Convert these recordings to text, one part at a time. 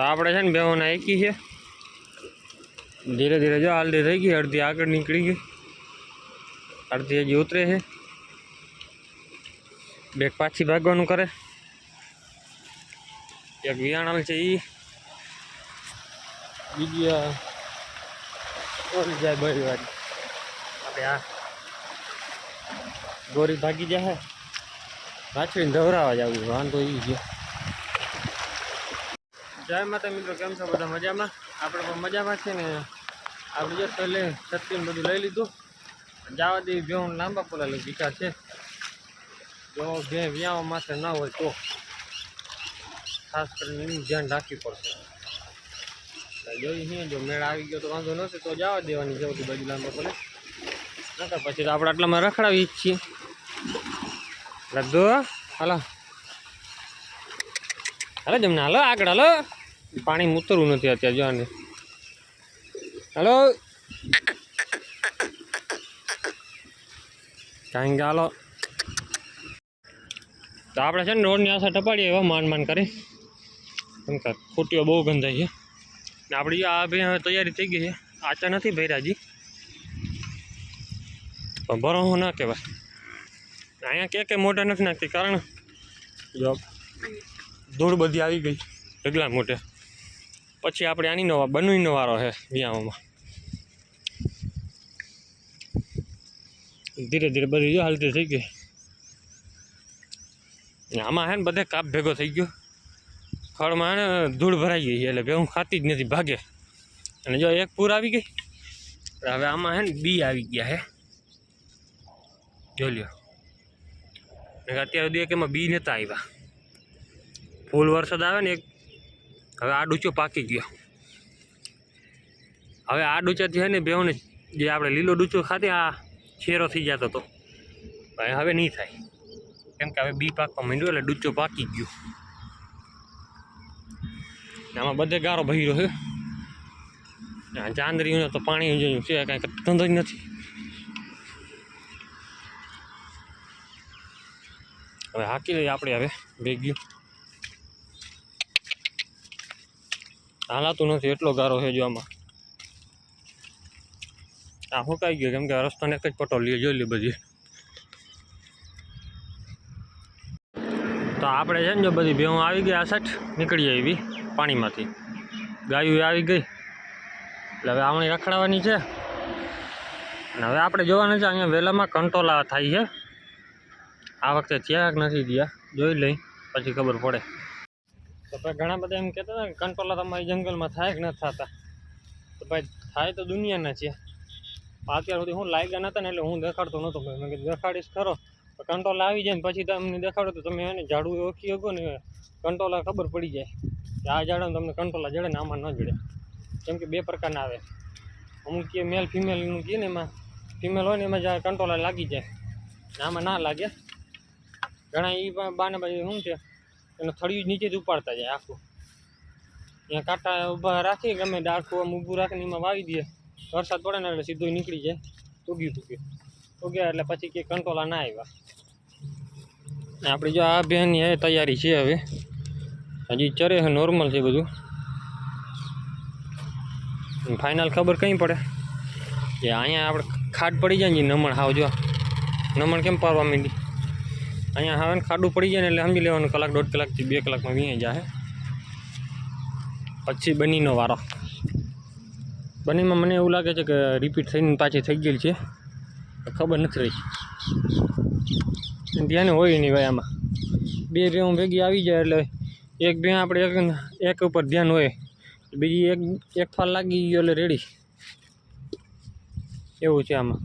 તો આપણે છે ને બેઓના એકી છે. ધીરે ધીરે જો હાલતી થઈ ગઈ, અડધી આગળ નીકળી ગઈ. અડધી હજી ઉતરે છે. બેગ પાછી ભાગવાનું કરે. એક વિયાણાલ છે એ બીજી જાય બળી વાળી. આપણે આ ગોરી ભાગી જાય પાછળ ધવરાવા જવું વાંધો એ છે. જય માતા મિત્રો, કેમ છો? બધા મજામાં? આપણે પણ મજામાં છે ને. આપણે જો પહેલે છત્રીને બધું લઈ લીધું. જવા દેવી બેહું લાંબા પોલા લઈ વિચાર છે. જો ભે વ્યાવા માથે ના હોય તો ખાસ કરીને એનું ધ્યાન રાખવી પડશે. જોઈ નહીં જો મેળ આવી ગયો તો વાંધો નથી તો જવા દેવાની જવું બધી બાજુ લાંબા પોલે. તો પછી તો આપણે આટલામાં રખડાવી જ છીએ. લદ્દુ હાલો. હાલો જમને, હાલો આગળ, હાલો. પાણી ઉતરવું નથી અત્યારે જોવાની હલો? કાંઈ હાલો. તો આપણે છે ને રોડની આશા ટપાડીએ એવા માન માન કરી. કેમ કે ખોટીઓ બહુ ગંધાઈ છે. ને આપણી આ ભાઈ હવે તૈયારી થઈ ગઈ છે. આચા નથી ભૈરાજી પણ ભરો ના કહેવાય. અહીંયા કે કે મોટા નથી નાખતી, કારણ ધૂળ બધી આવી ગઈ. ઢગલા મોટે પછી આપણે આની નવા બનવીનો વારો છે વિયામાં ધીરે ધીરે બધી જો હાલતી થઈ ગઈ. આમાં હે ને બધે કાપ ભેગો થઈ ગયો. ખળમાં હે ને ધૂળ ભરાઈ ગઈ એટલે ભેગું ખાતી જ નથી, ભાગે. અને જો એક પૂર આવી ગઈ હવે આમાં હે ને બી આવી ગયા હે. જોઈ લ્યો. અત્યાર સુધી એક એમાં બી નહોતા આવ્યા. ફૂલ વરસાદ આવે ને એક હવે આ ડૂચો પાકી ગયો. હવે આ ડૂચાથી છે ને બેઉને જે આપણે લીલો ડૂચો ખાતે આ છેરો થઈ જતો હતો. ભાઈ, હવે નહીં થાય. કેમ કે હવે બી પાકવા માંડ્યું એટલે ડૂચો પાકી ગયો. આમાં બધે ગારો ભર્યો છે. આ ચાંદરીઓને તો પાણી જોયું છે કાંઈ ધંધો જ નથી. હવે હાકી લઈએ આપણે હવે ભેગ્યું હાલાતું નથી, એટલો ગારો છે જો આમાં. આ હુકાઈ ગયો, કેમ કે આ રસ્તાને એક જ પટો લઈએ જોઈ લે બધી. તો આપણે છે ને જો બધી ભેહું આવી ગઈ, આ સાઠ નીકળી આવી પાણીમાંથી. ગાયું આવી ગઈ. એટલે હવે આમણી રખડાવવાની છે. અને હવે આપણે જોવાનું છે, અહીંયા વહેલામાં કંટોલા થાય છે. આ વખતે થયા નથી થયા, જોઈ લઈ, પછી ખબર પડે. તો ભાઈ ઘણા બધા એમ કહેતા હતા કે કંટોલા તમારી જંગલમાં થાય કે ન થતા? તો ભાઈ થાય તો દુનિયાના છે. અત્યાર સુધી હું લાગ્યા નતા ને એટલે હું દેખાડતો નહોતો ભાઈ. મેં કીધું, દેખાડીશ ખરો. તો કંટોલા આવી જાય ને પછી તમને દેખાડો તો તમે એને ઝાડુ ઓળખી શકો ને કંટ્રોલા ખબર પડી જાય કે આ ઝાડો તમને કંટ્રોલા જડે ને આમાં ન જડે. કેમ કે બે પ્રકારના આવે. અમુક કે મેલ ફિમેલનું કહે ને એમાં. ફિમેલ હોય ને એમાં જ્યાં કંટ્રોલા લાગી જાય. આમાં ના લાગે. ઘણા એ બાને બાજુ શું છે? એનું થળિયું નીચે જ ઉપાડતા જાય આખું. ત્યાં કાંટા ઊભા રાખી, ગમે ડાળખું આમ ઊભું રાખીને એમાં વાવી દઈએ વરસાદ પડે ને એટલે સીધું નીકળી જાય. ઉગ્યું તૂગ્યું ઉગ્યા એટલે પછી કે કંટોલા ના આવ્યા આપણી જો આ બહેનની એ તૈયારી છે હવે. હજી ચરે નોર્મલ છે બધું. ફાઇનલ ખબર કઈ પડે? કે અહીંયા આપણે ખાટ પડી જાય ને નમણ હાવ જો. નમણ કેમ પાડવા માંડી? અહીંયા હવે ખાડું પડી જાય ને એટલે સમજી લેવાનું, કલાક દોઢ કલાકથી બે કલાકમાં વીઆઈ જાય પછી બનીનો વારો. બનીમાં મને એવું લાગે છે કે રિપીટ થઈને પાછી થઈ ગયેલી છે. ખબર નથી રહી. ધ્યાન હોય નહીં ભાઈ આમાં. બે ભેહું ભેગી આવી જાય એટલે એક બે આપણે એક એક ઉપર ધ્યાન હોય. બીજી એક એક ફાલ લાગી ગયો એટલે રેડી એવું છે આમાં.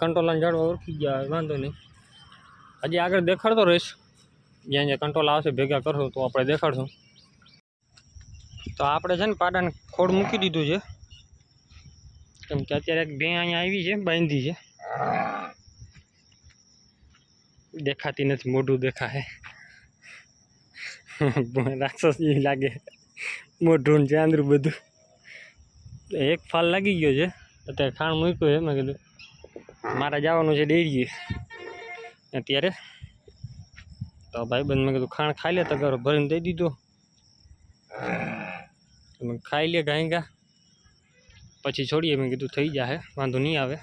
કંટ્રોલ ઝાડવા ઓળખી ગયા, વાંધો નહીં. હજી આગળ દેખાડતો રહીશ. જ્યાં જ્યાં કંટ્રોલ આવશે, ભેગા કરશું તો આપણે દેખાડશું. તો આપણે છે ને પાડાને ખોડ મૂકી દીધું છે. કેમ કે અત્યારે એક બે અહીંયા આવી છે, બાંધી છે. દેખાતી નથી, મોઢું દેખાય. રાક્ષસ જેવી લાગે. મોઢું ને ચાંદરું બધું. એક ફાલ લાગી ગયો છે. અત્યારે ખાણ મૂક્યું છે, મેં કીધું, મારે જવાનું છે ડેરીએ. અત્યારે તો ભાઈ બંધ મેં કીધું, ખાણ ખાઈ લે, તો ઘર ભરીને દઈ દીધો. મેં ખાઈ લે ગાય ગા પછી છોડીએ, મેં કીધું, થઈ જશે વાંધો નહીં આવે.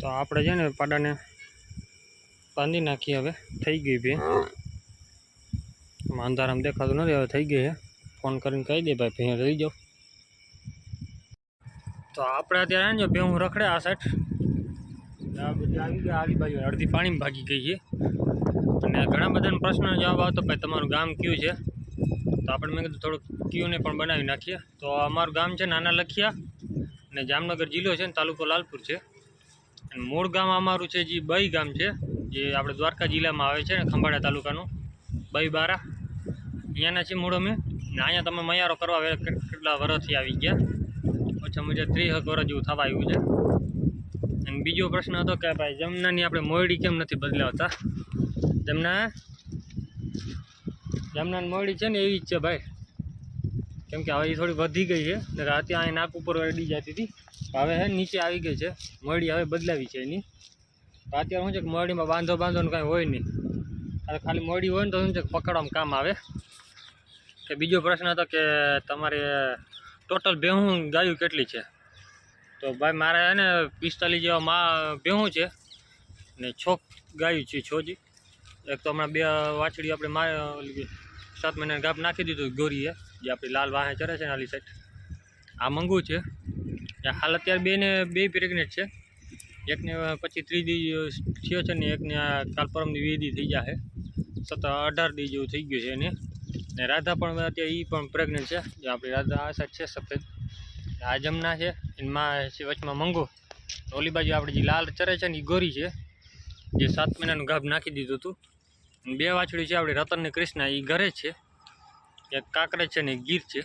તો આપણે છે ને પાડાને બાંધી નાખીએ હવે થઈ ગઈ ભે અંધારામાં દેખાતું નથી, હવે થઈ ગઈ છે ફોન કરીને કહી દે ભાઈ ભેં રહી જાઓ. તો આપણે અત્યારે જો બે હું રખડે આ સાઈડ આવી ગયા આવી બાજુ અડધી પાણીમાં ભાગી ગઈ છે. અને ઘણા બધાના પ્રશ્નનો જવાબ આવતો ભાઈ તમારું ગામ કયું છે? તો આપણે મેં કીધું થોડુંક કયુંને પણ બનાવી નાખીએ. તો અમારું ગામ છે નાના લખિયા અને જામનગર જિલ્લો છે ને તાલુકો લાલપુર છે. અને મૂળ ગામ અમારું છે જે બઈ ગામ છે, જે આપણે દ્વારકા જિલ્લામાં આવે છે ને ખંભાળિયા તાલુકાનું, બઈ બારા. અહીંયાના છે મૂળ અમે. ને અહીંયા તમે મયારો કરવા કેટલા વર્ષથી આવી ગયા. ઓછા મુજબ ત્રીસ વર્ષ જેવું થવા આવ્યું છે. અને બીજો પ્રશ્ન હતો કે ભાઈ જમનાની આપણે મોયડી કેમ નથી બદલાવતા? જમના? જમનાની મોયડી છે ને એવી જ છે ભાઈ. કેમ કે હવે એ થોડી વધી ગઈ છે. ને રાતે આ નાક ઉપર અડી જતી હતી. હવે હે નીચે આવી ગઈ છે. મોયડી હવે બદલાવી છે એની. અત્યારે શું છે કે મોયડીમાં બાંધો બાંધોનું કાંઈ હોય નહીં. આ ખાલી મોયડી હોય ને તો શું છે પકડવામાં કામ આવે. કે બીજો પ્રશ્ન હતો કે તમારે ટોટલ ભેહું ગાયું કેટલી છે? તો ભાઈ મારે હે ને પિસ્તાલીસ જેવા મા ભેહું છે ને છોક ગાયું છે છોજી. એક તો હમણાં બે વાછડી આપણે મા, સાત મહિના ગાપ નાખી દીધું ગોરીએ જે આપણી લાલ વાહે ચરે છે ને આલી સાઈડ આ મંગુ છે. હાલ અત્યારે બેને બે પ્રેગ્નેટ છે. એકને પછી ત્રીજી થયો છે ને એકને આ કાલ પરમની વેદી થઈ જશે સતત અઢાર દી જેવું થઈ ગયું છે એને. ને રાધા પણ અત્યારે એ પણ પ્રેગ્નેન્ટ છે. જે આપણી રાધા આ સાઈડ છે સફેદ. આ જમના છે, એમાં વચમાં મંગો. ઓલી બાજુ આપણે જે લાલ ચરે છે ને એ ગોરી છે, જે સાત મહિનાનું ગાભ નાખી દીધું હતું. બે વાછડી છે આપણી રતન ને કૃષ્ણ એ ઘરે છે. એક કાંકરેજ છે ને એક ગીર છે.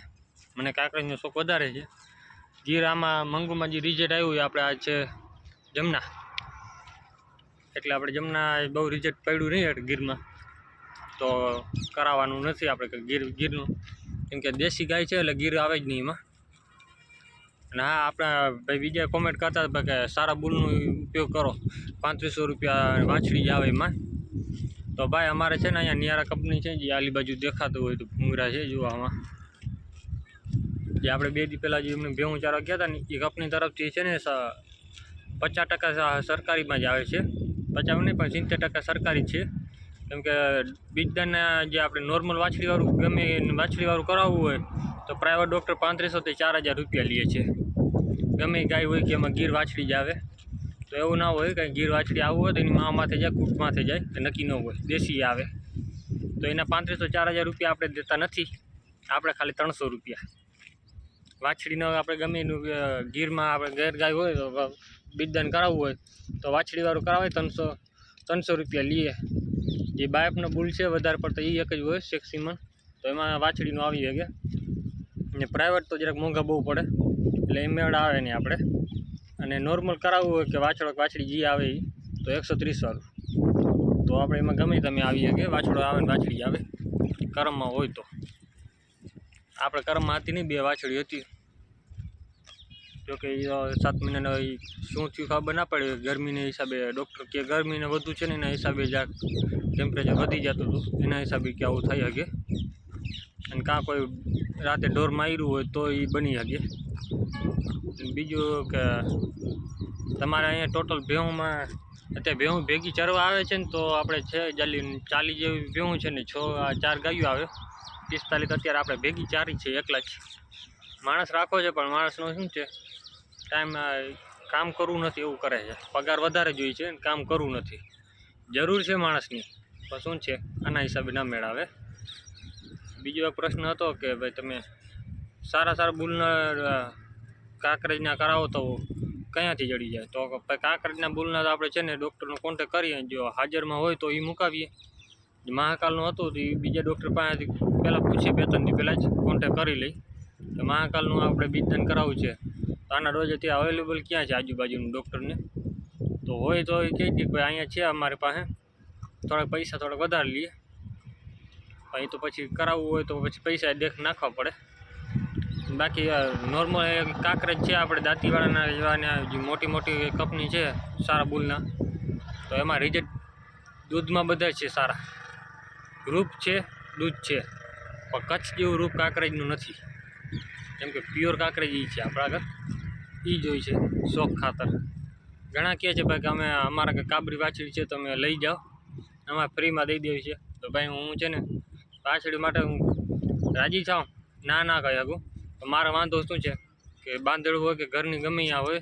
મને કાંકરેજનો શોખ વધારે છે. ગીર આમાં મંગુમાં જે રિઝલ્ટ આવ્યું એ આપણે આ છે જમના. એટલે આપણે જમના બહુ રિઝલ્ટ પડ્યું નહીં ગીરમાં. તો કરાવવાનું નથી આપણે ગીર, ગીરનું. કેમ કે દેશી ગાય છે એટલે ગીર આવે જ નહીં એમાં. અને હા આપણા ભાઈ બીજા કોમેન્ટ કરતા હતા કે સારા બુલનો ઉપયોગ કરો. પાંત્રીસો રૂપિયા વાંછડી આવે એમાં. તો ભાઈ અમારે છે ને અહીંયા નિયારા કંપની છે જે આલી બાજુ દેખાતું હોય તો ભૂંગરા છે જોવામાં જે આપણે બે દી પહેલાં જે એમને ભેહું ચારા ગયા હતા ને, એ કંપની તરફથી છે ને પચાસ ટકા સરકારીમાં જ આવે છે. પચાસ નહીં, પણ સિત્તેર ટકા સરકારી છે. કેમ કે બીજદાનના જે આપણે નોર્મલ વાછડીવાળું ગમે વાછડીવાળું કરાવવું હોય, તો પ્રાઇવેટ ડૉક્ટર પાંત્રીસોથી ચાર હજાર રૂપિયા લે છે. ગમે ગાય હોય કે એમાં ગીર વાછડી જ આવે. તો એવું ના હોય કે ગીર વાછડી આવવું હોય તો એની મા માથે જાય કૂટ માથે જાય નક્કી ન હોય, દેશી આવે. તો એના પાંત્રીસો ચાર હજાર રૂપિયા આપણે દેતા નથી, આપણે ખાલી ત્રણસો રૂપિયા. વાછડીનો આપણે ગમે એનું ગીરમાં આપણે ગેર ગાય હોય, તો બીજદાન કરાવવું હોય, તો વાછડીવાળું કરાવે ત્રણસો ત્રણસો રૂપિયા લઈએ જે બાયપનો બુલ છે, વધારે પડતો એ એક જ હોય સેક્સીમાં તો એમાં વાછડીનું આવી શકે અને પ્રાઇવેટ તો જરાક મોંઘા બહુ પડે. એટલે એમ મેળ આવે નહીં આપણે. અને નોર્મલ કરાવવું હોય કે વાછડો કે વાછડી જે આવે તો એકસો ત્રીસ વાળું. તો આપણે એમાં ગમે તમે આવી કે વાછડો આવે ને વાછડી આવે. કરમમાં હોય તો. આપણે કરમમાં હતી નહીં, બે વાછડી હતી. જોકે એ સાત મહિનાના એ શું થયું ખબર ના પડે, ગરમીના હિસાબે ડૉક્ટર કે ગરમીને વધુ છે ને એના હિસાબે જ્યાં ટેમ્પરેચર વધી જતું હતું. એના હિસાબે કે આવું થઈ શકે. અને કાં કોઈ રાતે ઢોર માર્યું હોય તો એ બની શકે. બીજું કે તમારે અહીંયા ટોટલ ભેહુંમાં, અત્યારે ભેહું ભેગી ચરવા આવે છે ને તો આપણે છે ચાલી ચાલી જેવી ભેહું છે ને છ ચાર ગાયો આવે. પિસ્તાલીસ અત્યારે આપણે ભેગી ચારી છે, એકલા જ. માણસ રાખો છે, પણ માણસનો શું છે ટાઈમ કામ કરવું નથી એવું કરે છે. પગાર વધારે જોઈએ છે કામ કરવું નથી. જરૂર છે માણસની, પણ શું છે, આના હિસાબે ના મેળાવે. બીજો એક પ્રશ્ન હતો કે ભાઈ તમે સારા સારા બુલના કાંકરેજના કરાવો તો ક્યાંથી જડી જાય? તો કાંકરેજના બુલના તો આપણે છે ને ડૉક્ટરનો કોન્ટેક કરીએ જો હાજરમાં હોય તો એ મુકાવીએ. મહાકાલનું હતું તો એ બીજા ડૉક્ટર પાસેથી પહેલાં પૂછીએ બે ત્રણથી પહેલાં જ કોન્ટેક કરી લઈ. તો મહાકાલનું આપણે બીજદાન કરાવવું છે. તો આના રોજ ત્યાં અવેલેબલ ક્યાં છે આજુબાજુનું ડૉક્ટરને? તો હોય તો એ કહી દે ભાઈ અહીંયા છે અમારી પાસે. થોડાક પૈસા થોડાક વધારે લઈએ. અહીં તો પછી કરાવવું હોય તો પછી પૈસા દેખ નાખવા પડે. બાકી નોર્મલ કાંકરેજ છે, આપણે દાંતીવાળાના જેવાના જે મોટી મોટી કંપની છે, સારા બુલના, તો એમાં રિઝલ્ટ દૂધમાં બધા છે સારા. રૂપ છે, દૂધ છે, પણ કચ્છ જેવું રૂપ કાંકરેજનું નથી. કેમ કે પ્યોર કાંકરેજ એ છે આપણા આગળ. એ જ હોય છે, શોખ ખાતર. ઘણા કહે છે ભાઈ કે અમે, અમારા કાબરી વાછડી છે તમે લઈ જાઓ. અમારે ફ્રીમાં દઈ દેવી છે. તો ભાઈ હું છે ને, વાછડી માટે હું રાજી થાઉં. ના ના કહી શકું મારો વાંધો શું છે? કે બાંધેડું હોય કે ઘરની ગમે ત્યાં હોય,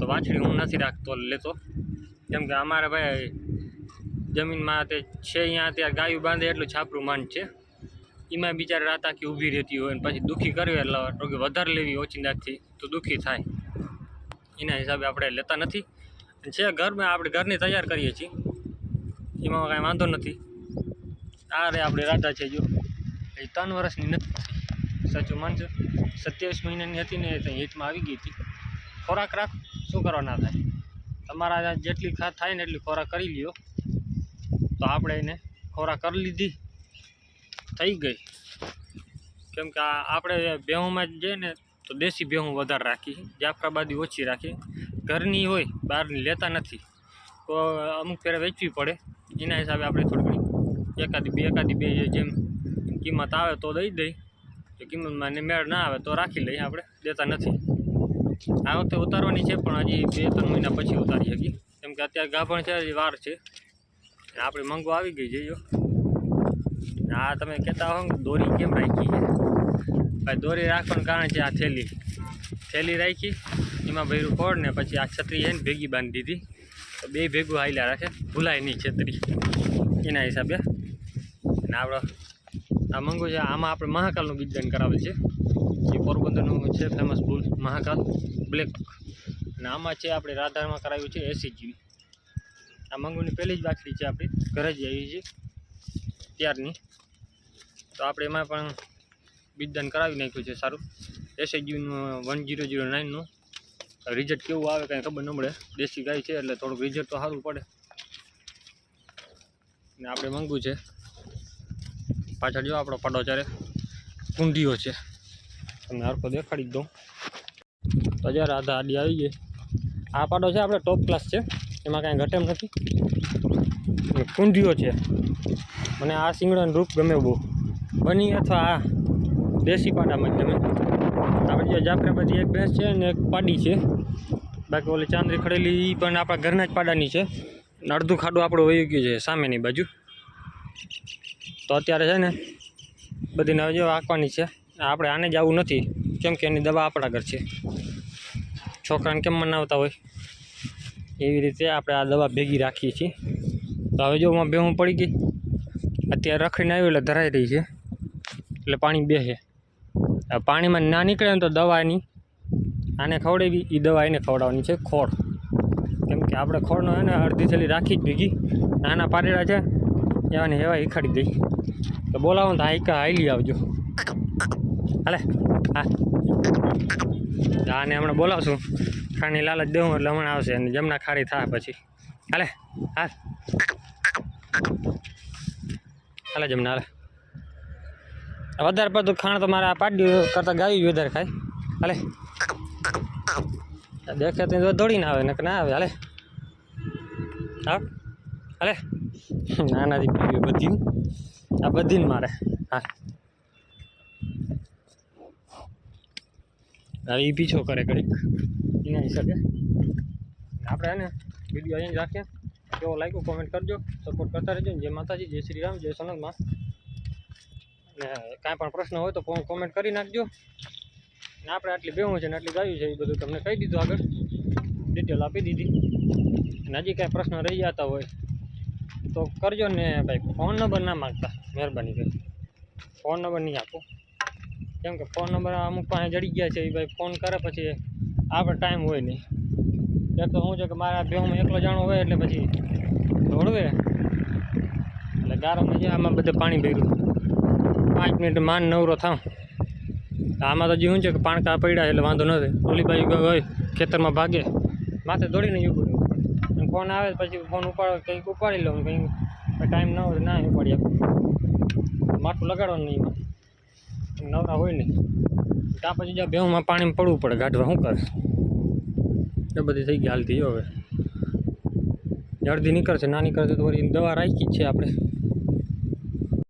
તો વાછડી હું નથી રાખતો, લેતો. કેમ કે અમારે ભાઈ જમીનમાં તે છે અહીંયા, ત્યાં ગાયું બાંધે એટલું છાપરું માંડ છે. એમાં બિચારા રાત આખી ઊભી રહેતી હોય ને પછી દુઃખી કરવી એટલે કે વધારે લેવી ઓચિંદાથી તો દુઃખી થાય. એના હિસાબે આપણે લેતા નથી. અને છે ઘરમાં આપણે ઘરની તૈયાર કરીએ છીએ. એમાં કાંઈ વાંધો નથી. આ રે આપણે રાધા છે જો. એ ત્રણ વર્ષની નથી. સાચું માનજો. સત્યાવીસ મહિનાની હતી ને તો હિટમાં આવી ગઈ હતી. ખોરાક રાખ. શું કરવા ના થાય? તમારા જેટલી ખા થાય ને એટલી ખોરાક કરી લ્યો. તો આપણે એને ખોરાક કરી લીધી. થઈ ગઈ. કેમ કે આ આપણે ભેહુંમાં જ જઈએ ને તો દેશી ભેહું વધારે રાખી. જાફરાબાદી ઓછી રાખી. ઘરની હોય, બહારની લેતા નથી. તો અમુક ફેરે વેચવી પડે. એના હિસાબે આપણે થોડી ઘણી એકાદી બે એકાદી બે જેમ કિંમત આવે તો દઈ દઈ. જો કિંમતમાં મેળ ના આવે તો રાખી લઈએ આપણે, દેતા નથી. આ વખતે ઉતારવાની છે, પણ હજી બે ત્રણ મહિના પછી ઉતારી શકીએ. કેમ કે અત્યારે ગાભણ છે, હજી વાર છે. આપણી મંગો આવી ગઈ છે, જો. આ તમે કહેતા હો દોરી કેમ રાખી ભાઈ, દોરી રાખવાનું કારણ છે આ થેલી. થેલી રાખી, એમાં ભર્યું ખોડ ને પછી આ છત્રી છે ને ભેગી બાંધી દીધી. તો બે ભેગું હાલ્યા રાખે, ભૂલાય નહીં છત્રી. એના હિસાબે. અને આપણો આ મંગુ છે, આમાં આપણે મહાકાલનું બીજદાન કરાવેલ છે. જે પોરબંદરનું છે ફેમસ ભૂલ મહાકાલ, બ્લેક. અને આમાં છે, આપણે રાધામાં કરાવ્યું છે એસી જીબી આ મંગુની પહેલી જ બાકડી છે, આપણી. ઘરે જ આવી છે, ત્યારની. તો આપણે એમાં પણ બીજદાન કરાવી નાખ્યું છે, સારું. એસએજીનું વન જીરો જીરો નાઇનનું રિઝલ્ટ કેવું આવે કાંઈ ખબર ન મળે. દેશી ગાય છે, એટલે થોડુંક રિઝલ્ટ તો સારું પડે. ને આપણે મંગું છે પાછળ જો આપણો પડો જ્યારે કુંડીઓ છે. તમને હરખો દેખાડી દઉં. તો જ્યારે આધા આડી આવી ગઈ. આ પાડો છે આપણે ટોપ ક્લાસ છે. એમાં કાંઈ ઘટેમ નથી. કુંડીઓ છે. મને આ સિંગડાનું રૂપ ગમે બહુ. બની અથવા આ દેશી પાડામાં જ ગમે. આપણે જો જાફરાબાદી એક ભેંસ છે અને એક પાડી છે. બાકી ઓલી ચાંદરી ખડેલી એ પણ આપણા ઘરના જ પાડાની છે. અને અડધું ખાડું આપણું વહી ગયું છે સામેની બાજુ. તો અત્યારે છે ને હવે જો આંકવાની છે. આપણે આને જ આવું નથી, કેમ કે એની દવા આપણા ઘર છે. છોકરાને કેમ મનાવતા હોય? એવી રીતે આપણે આ દવા ભેગી રાખીએ છીએ. તો હવે જો હું ભેહું પડી ગઈ. અત્યારે રખડીને આવ્યું એટલે ધરાઈ રહી છે. એટલે પાણી બેસે. પાણીમાં ના નીકળે ને તો દવાની આને ખવડાવી એ દવા એને ખવડાવવાની છે, ખોળ. કેમ કે આપણે ખોળનો એને અડધી થેલી રાખી જ ભેગી. નાના પારેડા છે. એવાની હેવા ઈખાડી દઈ. તો બોલાવો ને તો હાઈકા હાઈલી આવજો. હાલે હા આને હમણાં બોલાવશું. ખાણી લાલચ દઉં એટલે હમણાં આવશે અને જમણા ખારી થાય પછી. હાલે, હાલ. હાલે જમના, હાલે. વધારે પડતું ખાણ તો મારે આ પાડ્યું કરતાં ગાયું વધારે ખાય. હાલે. દેખે તો દોડીને આવે ને ના આવે. હાલે. હા? હાલે. નાનાથી પીવી બધી આ બધીને મારે. હા. હવે એ પીછો કરે ઘડીક. એના હિસાબે. આપણે ને વીડિયો અહીં રાખીએ. કેવો લાગ્યો કોમેન્ટ કરજો. સપોર્ટ કરતા રહેજો જય માતાજી, જય શ્રી રામ, જય સોનલમાં. ને કાંઈ પણ પ્રશ્ન હોય તો કોમેન્ટ કરી નાખજો. ને આપણે આટલી બેવું છે ને આટલી ગાયું છે, એ બધું તમને કહી દીધું આગળ. ડિટેલ આપી દીધી. અને હજી કાંઈ પ્રશ્ન રહી જતા હોય તો કરજો ને ભાઈ ફોન નંબર ના માગતા. મહેરબાની કરી. ફોન નંબર નહીં આપો. કેમ કે ફોન નંબર અમુક પાસે જડી ગયા છે, એ ભાઈ ફોન કરે પછી આપણે ટાઈમ હોય નહીં. એક તો શું છે કે મારા બેહુમાં એકલો જાણો હોય એટલે પછી દોડવે. એટલે ગારામાં જે આમાં બધે પાણી ભર્યું. પાંચ મિનિટ માન નવરો થાવ. આમાં તો જે શું છે કે પાણકા પડ્યા એટલે વાંધો નથી ઓલી બાજુ હોય, ખેતરમાં ભાગે. માથે દોડીને અને ફોન આવે પછી ફોન ઉપાડો કંઈક ઉપાડી લઉં કંઈક ટાઈમ ન હોય ના ઉપાડી આપું માથું લગાડવાનું નહીં નવરા હોય નહીં. ત્યાં પછી જ્યાં બેહુમાં પાણીમાં પડવું પડે ગાઢવા, શું કરે એ બધી થઈ ગઈ હાલતી હવે. અડધી નીકળશે, ના નીકળશે તો દવા રાખી જ છે આપણે.